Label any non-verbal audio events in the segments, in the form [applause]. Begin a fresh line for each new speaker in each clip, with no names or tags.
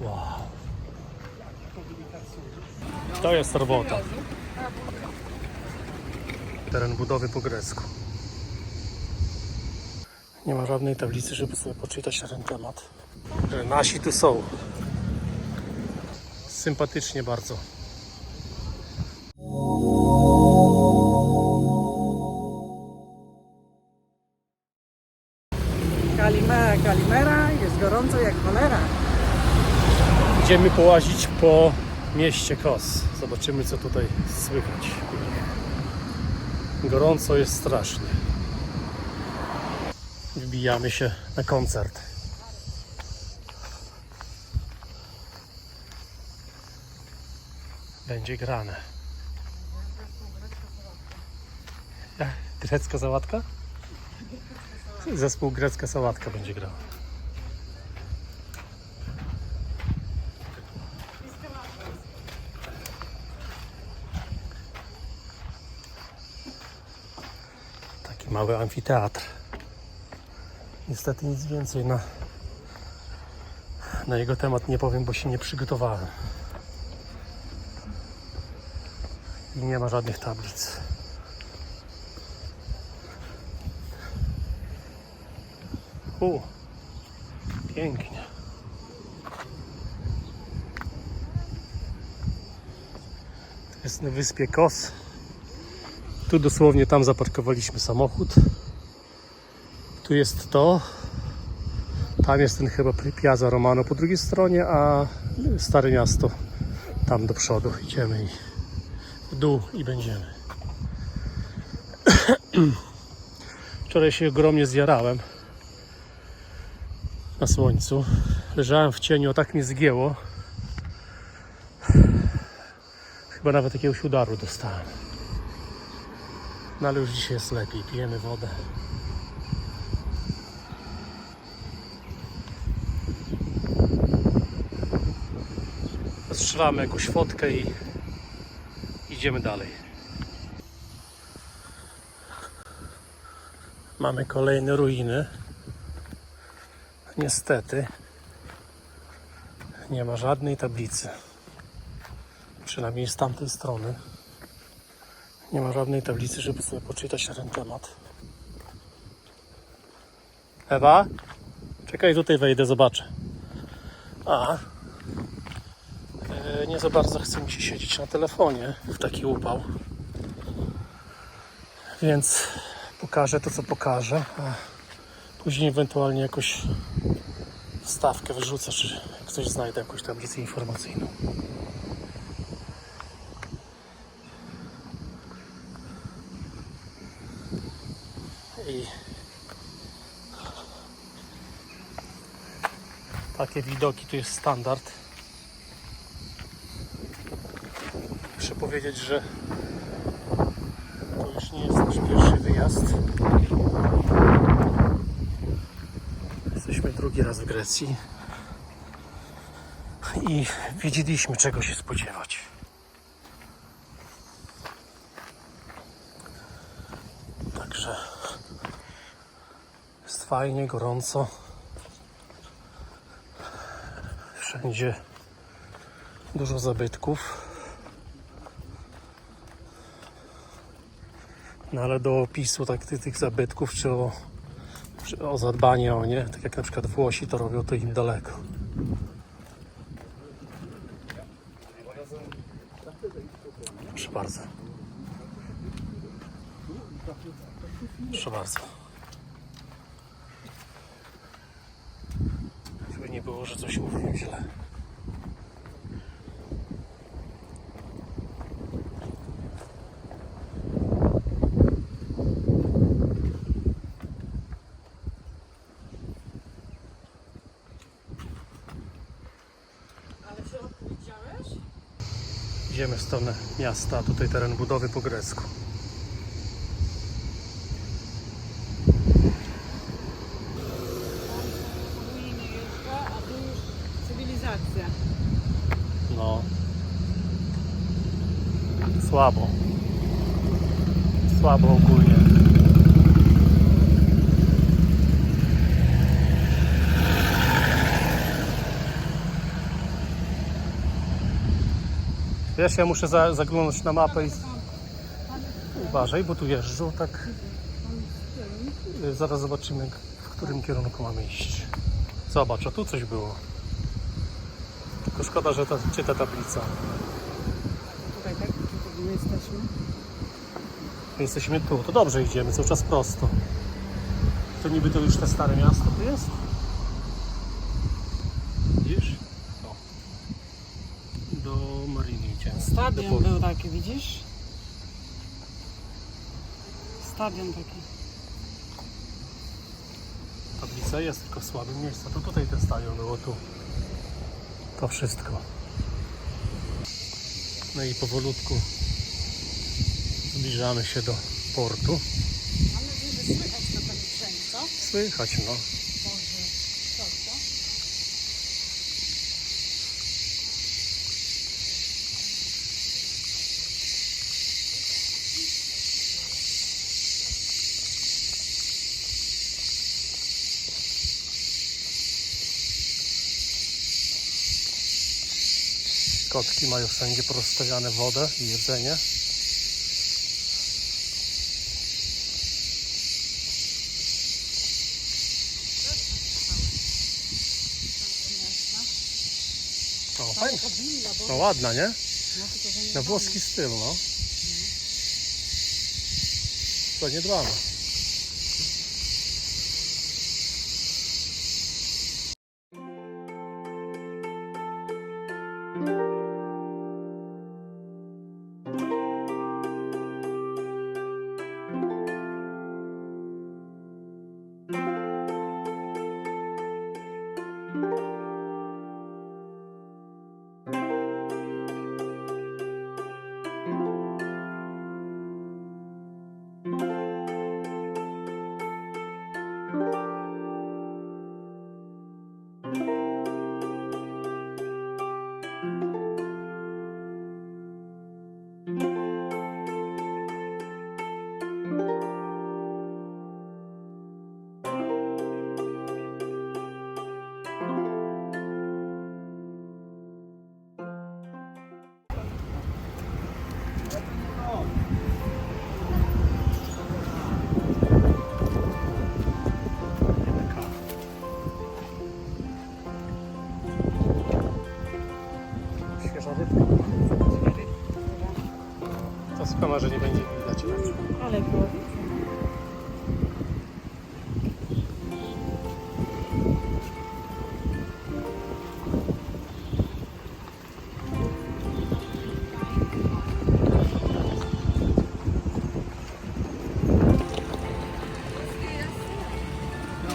Wow. To jest robota. Teren budowy po grecku. Nie ma żadnej tablicy, żeby sobie poczytać na ten temat. Że nasi tu są. Sympatycznie bardzo. Idziemy połazić po mieście Kos. Zobaczymy, co tutaj słychać. Gorąco jest strasznie. Wbijamy się na koncert. Będzie grane. Grecka sałatka? Zespół grecka sałatka będzie grał. Taki mały amfiteatr. Niestety nic więcej na, na jego temat nie powiem, bo się nie przygotowałem. I nie ma żadnych tablic. U, pięknie. To jest na wyspie Kos. Tu dosłownie tam zaparkowaliśmy samochód. Tu jest to. Tam jest ten chyba Piazza Romano po drugiej stronie, a Stare Miasto tam do przodu. Idziemy i w dół i będziemy. [clears throat] Wczoraj się ogromnie zjarałem na słońcu. Leżałem w cieniu, a tak mnie zgięło. Chyba nawet jakiegoś udaru dostałem. No ale już dzisiaj jest lepiej, pijemy wodę. Strzelamy jakąś fotkę i idziemy dalej. Mamy kolejne ruiny. Niestety nie ma żadnej tablicy. Przynajmniej z tamtej strony. Nie ma żadnej tablicy, żeby sobie poczytać na ten temat. Ewa? Czekaj, tutaj wejdę, zobaczę. A. E, nie za bardzo chce mi się siedzieć na telefonie w taki upał. Więc pokażę to, co pokażę. A później ewentualnie jakoś wstawkę wyrzucę, czy ktoś znajdzie jakąś tablicę informacyjną. I takie widoki to jest standard. Muszę powiedzieć, że to już nie jest nasz pierwszy wyjazd. Jesteśmy drugi raz w Grecji i wiedzieliśmy czego się spodziewać. Także jest fajnie, gorąco. Wszędzie dużo zabytków. No ale do opisu tak, tych, tych zabytków, czy o, czy o zadbanie o nie, tak jak na przykład Włosi to robią, to im daleko. Proszę bardzo. Proszę bardzo. Żeby nie było, że coś mówiłem źle.
Ale w środku widziałeś?
Idziemy w stronę miasta, a tutaj teren budowy po grecku. No. Słabo. Słabo ogólnie. Wiesz, ja muszę za, zaglądać na mapę i... Uważaj, bo tu jeżdżą, tak... Zaraz zobaczymy, w którym kierunku mamy iść. Zobacz, a tu coś było. Tylko szkoda, że ta, gdzie ta tablica.
Tutaj, tak? My jesteśmy.
My jesteśmy tu, to dobrze idziemy, cały czas prosto. To niby to już te stare miasto tu jest? Widzisz? O. Do Mariny idziemy. Do
Stadion był taki, widzisz? Stadion taki.
Tablica jest tylko w słabym miejscu. To tutaj ten stadion było tu. To wszystko. No i powolutku zbliżamy się do portu.
Mam nadzieję, że słychać to brzęk, co?
Słychać no.
Boże, co to?
Kotki mają wszędzie porozstawiane wodę i jedzenie. O, fajnie.
To.
No ładna, nie?
No, nie
Na włoski styl, no. Zaniedbana. Świeża To kamerze nie będzie widać.
Ale było.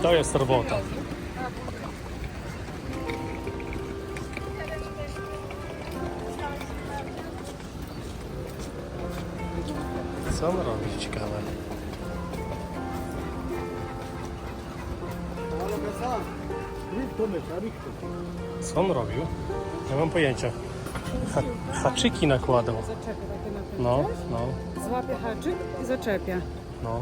To jest robota. Co on robił? Nie mam pojęcia. Ha haczyki nakładał.
Zaczepia takie na ten
No, no,
Złapie haczyk i zaczepia.
no.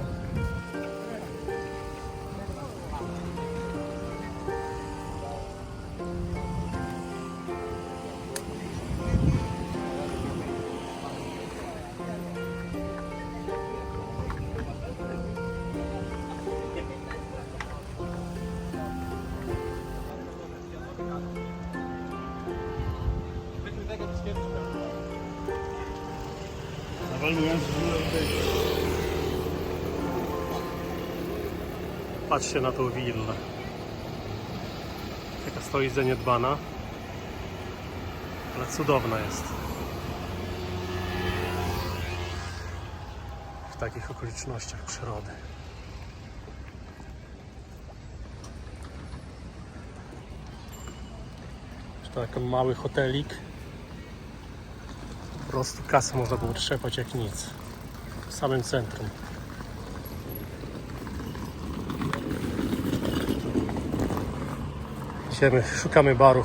Patrzcie na tą willę. Taka stoi zaniedbana, ale cudowna jest. W takich okolicznościach przyrody. To taki mały hotelik. Po prostu kasę można było trzepać jak nic. W samym centrum. Idziemy, szukamy baru.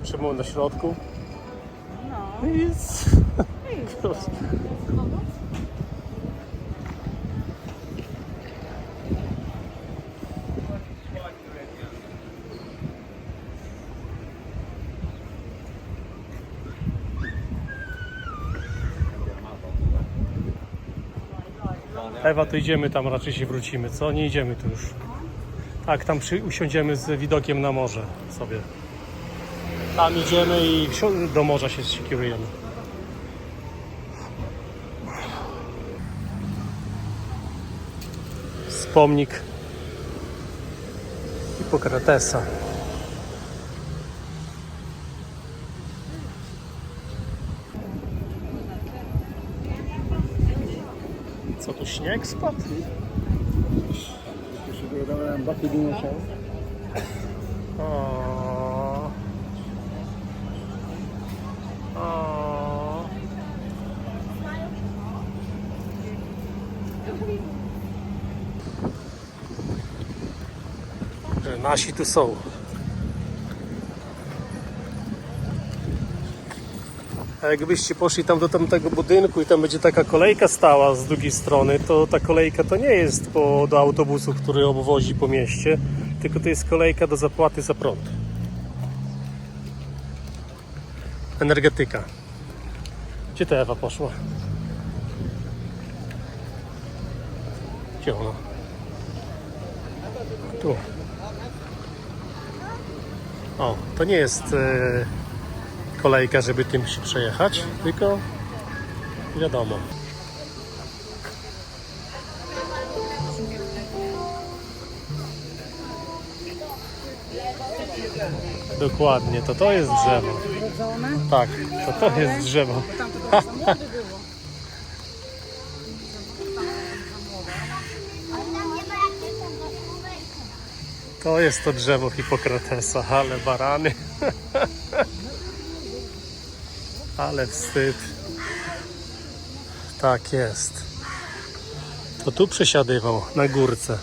Zatrzymują na środku.
No.
I jest... [laughs] Ewa, to idziemy tam, raczej się wrócimy, co? Nie idziemy tu już. Tak, tam przy, usiądziemy z widokiem na morze sobie. Tam idziemy i do morza się kierujemy. Wspomnik Hipokratesa. Co tu śnieg spadł? O. Nasi tu są. A jakbyście poszli tam do tamtego budynku i tam będzie taka kolejka stała z drugiej strony, to ta kolejka to nie jest po, do autobusu, który obwozi po mieście, tylko to jest kolejka do zapłaty za prąd. Energetyka. Gdzie ta Ewa poszła? Gdzie ona? Tu. O, to nie jest e, kolejka, żeby tym się przejechać, tylko wiadomo. Dokładnie, to to jest drzewo. Tak, to to jest drzewo. [laughs]
to
jest to drzewo Hipokratesa, ale barany. [laughs] Ale wstyd. Tak jest. To tu przesiadywał, na górce.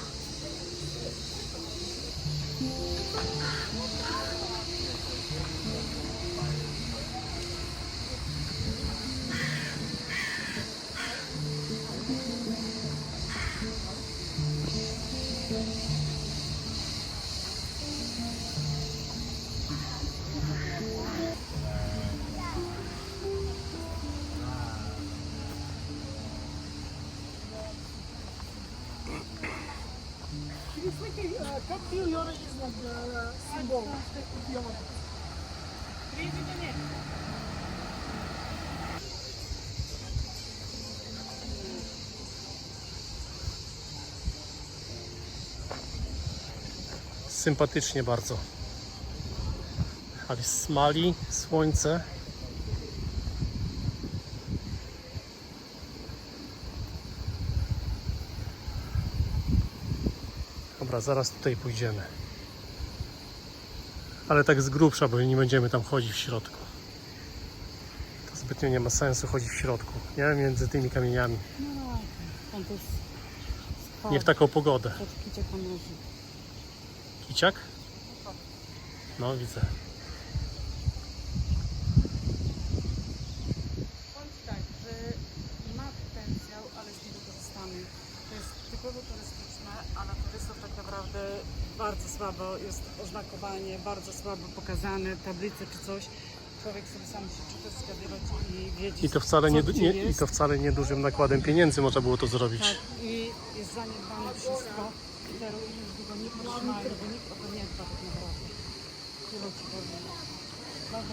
Sympatycznie bardzo. Ale smali słońce. Dobra, zaraz tutaj pójdziemy. Ale tak z grubsza, bo nie będziemy tam chodzić w środku. To zbytnio nie ma sensu chodzić w środku, nie? Między tymi kamieniami.
No, tam to jest
Nie w taką pogodę.
Tam.
Kiciak? No, widzę.
Powiem tak, że ma potencjał, ale jest niewykorzystany. To jest typowo turystyczne, a na turystów tak naprawdę bardzo słabo jest oznakowanie, bardzo słabo pokazane, tablice czy coś. Człowiek sobie sam się czyta, zgadywać i wiedzieć,
I to wcale nie,
co gdzie
nie, i
jest.
to wcale nie dużym nakładem pieniędzy można było to zrobić.
Tak, i jest zaniedbane wszystko. Tak.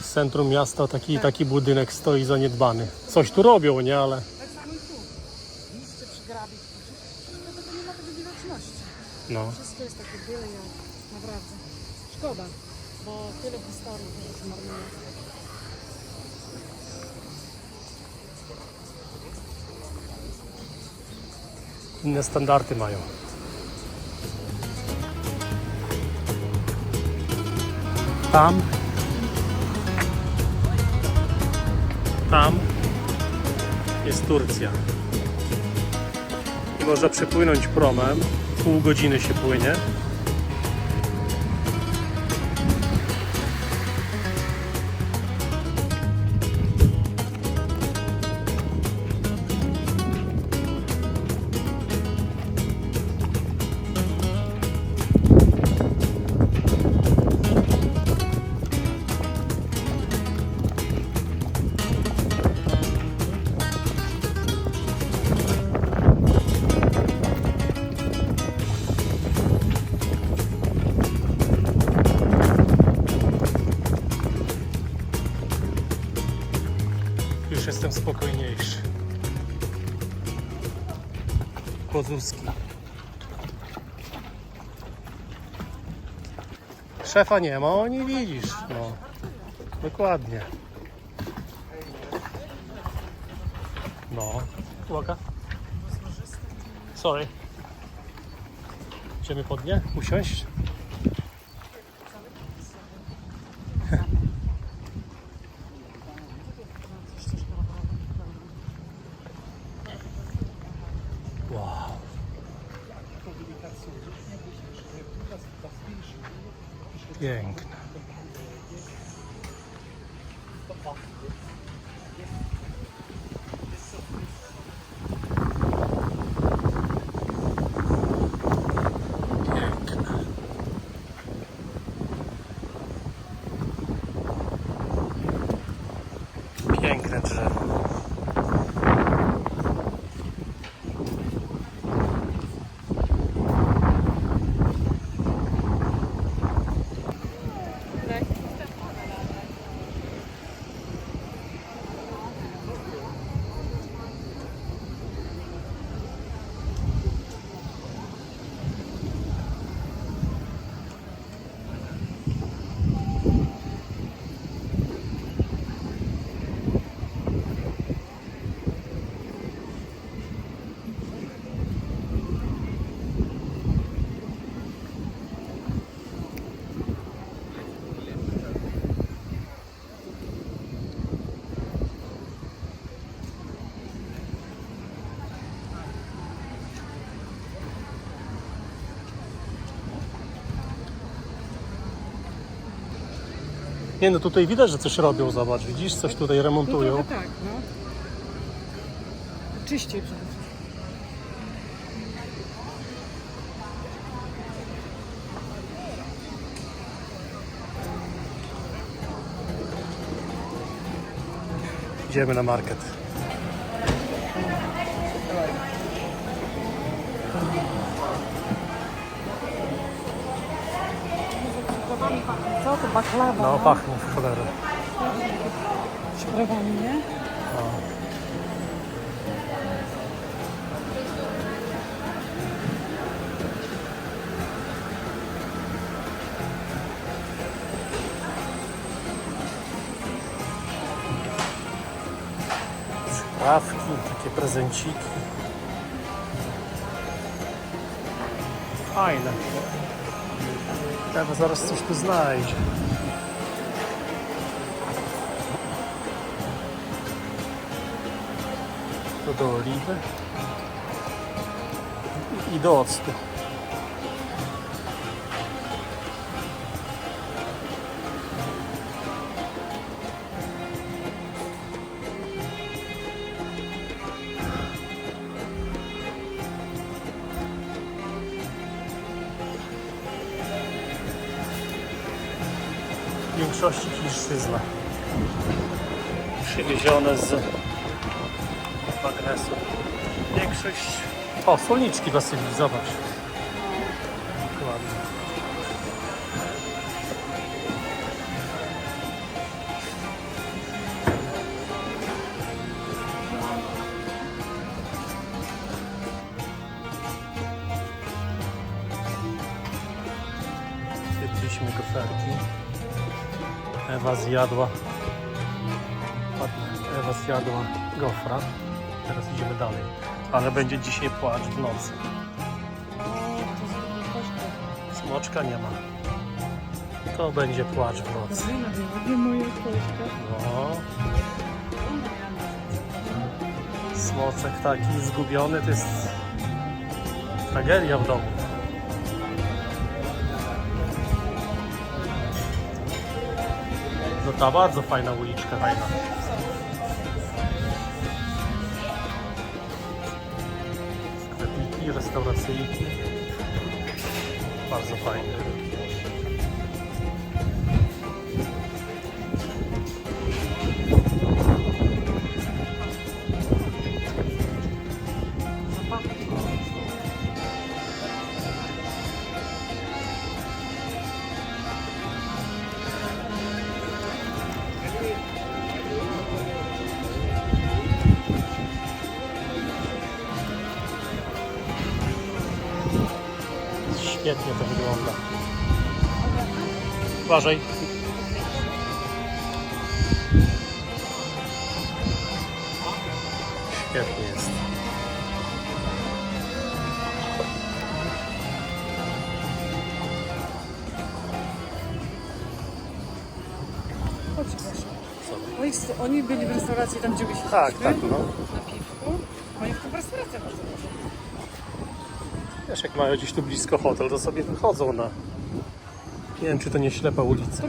W centrum miasta taki, taki budynek stoi zaniedbany. Coś tu robią, nie? Ale
Tak samo i tu. Nie ma widoczności.
no.
Wszystko jest takie byle jak. Naprawdę. Szkoda, bo tyle historii teraz marnuje.
Inne standardy mają. Tam. Tam jest Turcja. I można przepłynąć promem pół godziny się płynie. Kozłowski. Szefa nie ma, o nie widzisz. No. Dokładnie. No. Uwaga. Sorry. Idziemy pod nie? Usiąść? Wow. Piękne. Piękne. Piękne drzewo. Nie no, tutaj widać, że coś robią, zobacz, widzisz, coś tutaj
No
remontują.
trochę tak, no. Czyściej przede wszystkim.
Idziemy na market.
Baklawa?
No, pachną w cholerę.
Śpiewami, nie?
Szafki, takie prezenciki. Fajne. Ewa zaraz coś tu znajdzie. To do oliwy. I do octu. Większości chińszczyzna. Przywiezione z magnesu. Większość... O, słoniczki Wasylii, zobacz. Ładnie. Zjedliśmy goferki. Ewa zjadła. Ewa zjadła gofra. Teraz idziemy dalej. Ale będzie dzisiaj płacz w nocy. Smoczka nie ma. To będzie płacz w nocy. No. Smocek taki zgubiony to jest tragedia w domu. Ta bardzo fajna uliczka, fajna. Sklepiki, restauracyjki. Bardzo fajne. Uważaj. Świetnie jest.
Chodź proszę.
Co?
Oni, byli w restauracji tam, gdzie byliśmy.
Tak, tak, no.
Na piwku. Oni w tą restaurację chodzą.
Wiesz, jak mają gdzieś tu blisko hotel, to sobie wychodzą na... Nie wiem, czy to nie ślepa ulica.
To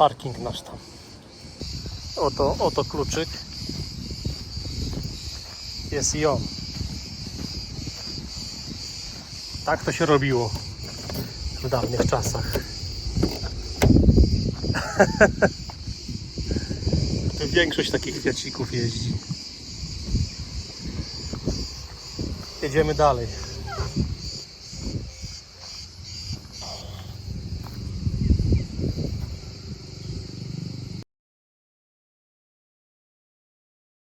Parking nasz tam. Oto, oto kluczyk. Jest i on. Tak to się robiło w dawnych czasach. [laughs] Tu większość takich kwiacików jeździ. Jedziemy dalej.